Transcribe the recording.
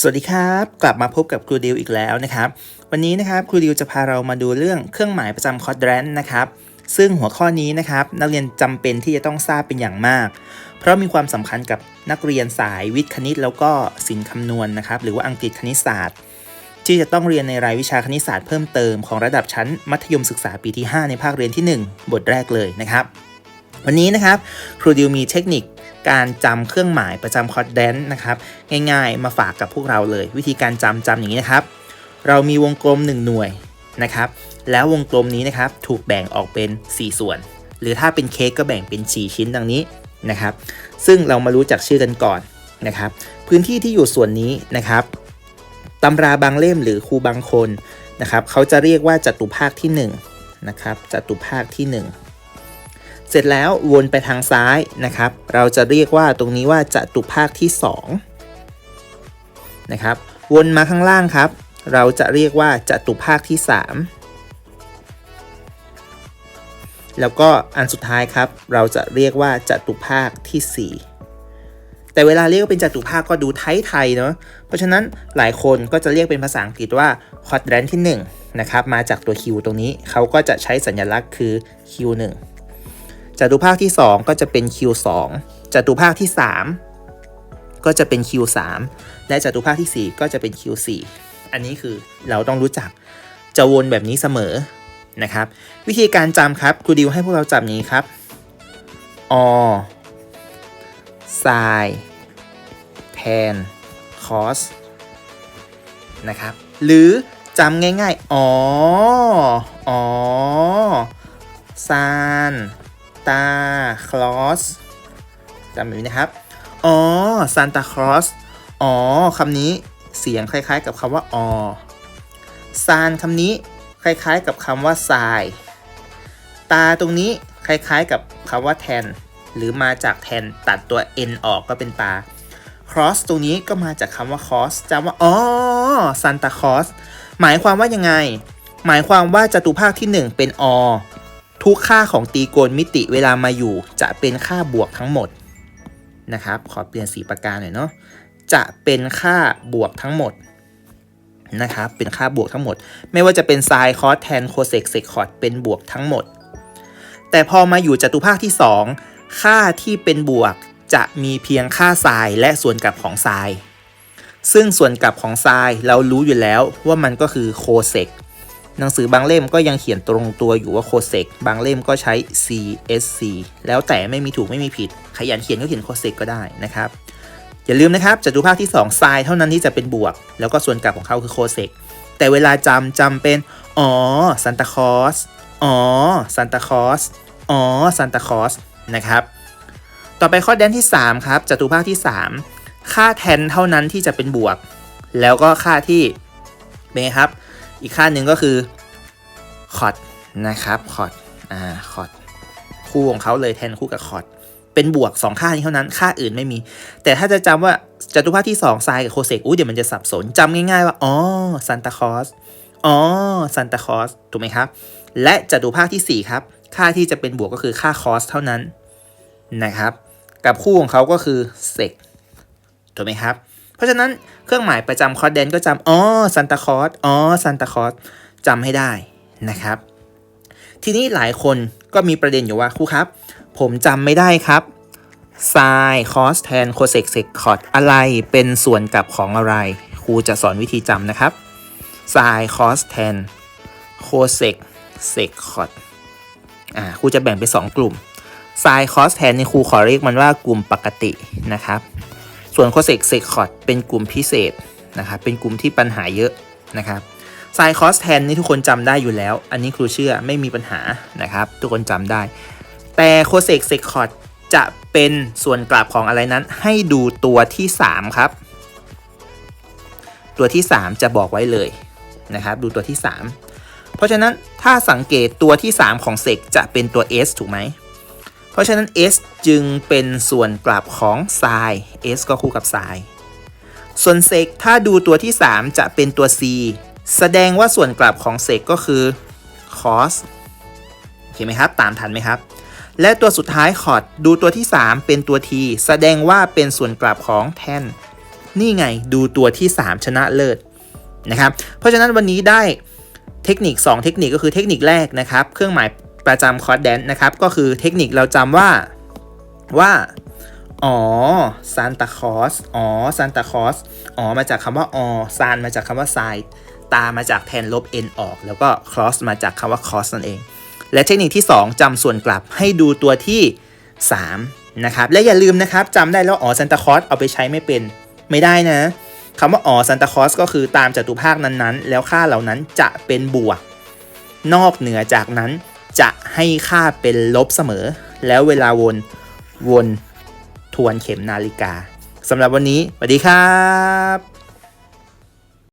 สวัสดีครับ กลับมาพบกับครูดิวอีกแล้วนะครับ วันนี้นะครับครูดิวจะพาเรามาดูเรื่องเครื่องหมายประจำคอร์ดแรนนะครับซึ่งหัวข้อนี้นะครับนักเรียนจำเป็นที่จะต้องทราบเป็นอย่างมาก เพราะมีความสำคัญกับนักเรียนสายวิทย์คณิต แล้วก็ศิลป์คำนวณนะครับ หรือว่าอังกฤษคณิตศาสตร์ ที่จะต้องเรียนในรายวิชาคณิตศาสตร์เพิ่มเติมของระดับชั้นมัธยมศึกษาปีที่ 5 ในภาคเรียนที่ 1 บทแรกเลยนะครับ วันนี้นะครับครูดิวมีเทคนิค การจำเครื่องหมายประจำคอร์ดแดนนะครับง่ายๆ มาฝากกับพวกเราเลย วิธีการจำจำอย่างนี้นะครับ เรามีวงกลม 1 หน่วยนะครับแล้ววงกลมนี้นะครับถูกแบ่งออกเป็น 4 ส่วน หรือถ้าเป็นเค้กก็แบ่งเป็น 4 ชิ้นดังนี้นะครับ ซึ่งเรามารู้จักชื่อกันก่อนนะครับพื้นที่ที่อยู่ส่วนนี้นะครับตำราบางเล่มหรือครูบางคนนะครับเขาจะเรียกว่าจัตุภาคที่1นะครับจัตุภาคที่ 1 เสร็จแล้ววนไปทางซ้ายนะครับ เราจะเรียกว่าตรงนี้ว่าจัตุภาคที่2นะครับ วนมาข้างล่างครับ เราจะเรียกว่าจัตุภาคที่ 3 แล้วก็อันสุดท้ายครับ เราจะเรียกว่าจัตุภาคที่ 4แต่เวลาเรียกเป็นจัตุภาคก็ดูไทยๆเนาะ เพราะฉะนั้นหลายคนก็จะเรียกเป็นภาษาอังกฤษว่าคอร์ดแรนที่1นะครับ มาจากตัว Q ตรงนี้ เขาก็จะใช้สัญลักษณ์คือ Q1 จตุภาคที่ 2 ก็จะเป็น Q2 จตุภาคที่ 3 ก็จะเป็น Q3 และจตุภาคที่ 4 ก็จะเป็น Q4 อันนี้คือเราต้องรู้จักจะวนแบบนี้เสมอนะครับ วิธีการจำครับครูดิวให้พวกเราจำนี้ครับอ sin tan cos นะครับ หรือจำง่ายๆ อ๋อ อ๋อ sin ตาคลอสจำแบบนี้นะครับ อ๋อซานตาคลอสอ๋อคำนี้เสียงคล้าย ๆ กับคำว่าอ๋อซานคำนี้คล้าย ๆ กับคำว่าทราย ตาตรงนี้คล้าย ๆ กับคำว่าแทน หรือมาจากแทนตัดตัว n ออกก็เป็นตา cross ตรงนี้ก็มาจากคำว่า cross จำว่าอ๋อซันตาคลอสหมายความว่ายังไง หมายความว่าจตุภาคที่ 1 เป็นอ ทุกค่าของตีโกณมิติเวลามาอยู่จะเป็นค่าบวกทั้งหมดนะครับ ขอเปลี่ยนสีปากกาหน่อยเนาะจะเป็นค่าบวกทั้งหมดนะครับเป็นค่าบวกทั้งหมด ไม่ว่าจะเป็นไซน์คอสแทนโคเซกเซกคอร์ดเป็นบวกทั้งหมด แต่พอมาอยู่จตุภาคที่ 2 ค่าที่เป็นบวกจะมีเพียงค่าไซน์และส่วนกลับของไซน์ซึ่งส่วนกลับของไซน์เรารู้อยู่แล้วว่ามันก็คือโคเซก หนังสือบางเล่มก็ยังเขียนตรงตัวอยู่ว่าโคเซกบางเล่มก็ใช้ CSC แล้วแต่ไม่มีถูกไม่มีผิด ขยันเขียนก็เขียนโคเซกก็ได้นะครับ อย่าลืมนะครับจัตุภาคที่2ไซน์เท่านั้นที่จะเป็นบวก แล้วก็ส่วนกลับของเขาคือโคเซกแต่เวลาจำจำเป็น อ๋อซันตาคอสอ๋อซันตาคอสอ๋อซันตาคอสนะครับ ต่อไปข้อแดนที่ 3 ครับจัตุภาคที่ 3 ค่าแทนเท่านั้นที่จะเป็นบวก แล้วก็ค่าที่เป็นไงครับ อีกค่าหนึ่งก็คือคอร์ดนะครับคอร์ดอ่าคอร์ดคู่ของเขาเลยแทนคู่กับคอร์ดเป็นบวก 2 ค่านี้เท่านั้นค่าอื่นไม่มี แต่ถ้าจะจำว่าจตุภาคที่2ไซน์กับโคเซกอู้เดี๋ยวมันจะสับสนจำง่ายๆว่าอ๋อซันตาคอสอ๋อซันตาคอสถูกไหมครับ และจตุภาคที่ 4 ครับ ค่าที่จะเป็นบวกก็คือค่าคอสเท่านั้นนะครับ กับคู่ของเขาก็คือเซกถูกไหมครับ เพราะฉะนั้นเครื่องหมายประจำคอร์ดแดนก็จำอ๋อซันตาคอร์สอ๋อซันตาคอร์สจำให้ได้นะครับ ทีนี้หลายคนก็มีประเด็นอยู่ว่าครูครับ ผมจำไม่ได้ครับไซคอสแทนโคเซกเซกคอร์ดอะไรเป็นส่วนกับของอะไร ครูจะสอนวิธีจำนะครับไซคอสแทนโคเซกเซกคอร์ดอ่าครูจะแบ่งเป็น2กลุ่มไซคอสแทนในครูขอเรียกมันว่ากลุ่มปกตินะครับ ส่วนโคเซกเซกคอร์ดเป็นกลุ่มพิเศษนะครับเป็นกลุ่มที่ปัญหาเยอะนะครับไซคอสแทนนี่ทุกคนจำได้อยู่แล้ว อันนี้ครูเชื่อไม่มีปัญหานะครับ ทุกคนจำได้ แต่โคเซกเซกคอร์ดจะเป็นส่วนกลับของอะไรนั้น ให้ดูตัวที่ 3 ครับ ตัวที่ 3 จะบอกไว้เลยนะครับ ดูตัวที่ 3 เพราะฉะนั้นถ้าสังเกตตัวที่ 3 ของเซกจะเป็นตัว S ถูกไหม ราะฉะนั้น s จึงเป็นส่วนกลับของไซน์ s ก็คู่กับไซน์ส่วนเซกถ้าดูตัวที่ 3 จะเป็นตัว c แสดงว่าส่วนกลับของเซกก็คือ cos โอเคไหมครับ ตามทันไหมครับ และตัวสุดท้ายคอร์ดดูตัวที่ 3 เป็นตัว t แสดงว่าเป็นส่วนกลับของแทนนี่ไงดูตัวที่ 3 ชนะเลิศนะครับ เพราะฉะนั้นวันนี้ได้เทคนิค 2 เทคนิคก็คือเทคนิคแรกนะครับ เครื่องหมาย ประจำคอร์ดแดนนะครับ ก็คือเทคนิคเราจำว่าว่า อ๋อซานตาคอสอ๋อซานตาคอสอ๋อ มาจากคำว่าอ๋อซานมาจากคำว่าไซตามาจากแทนลบ n ออก แล้วก็ cross มาจากคำว่า cross นั่นเอง และเทคนิคที่ 2จำส่วนกลับให้ดูตัวที่ 3 นะครับ และอย่าลืมนะครับจำได้แล้วอ๋อซานตาคอสเอาไปใช้ไม่เป็นไม่ได้นะคำว่าอ๋อซานตาคอสก็คือตามจตุภาคนั้นๆ แล้วค่าเหล่านั้นจะเป็นบวก นอกเหนือจากนั้น จะให้ค่าเป็นลบเสมอ แล้วเวลาวนวนทวนเข็มนาฬิกาสำหรับวันนี้สวัสดีครับ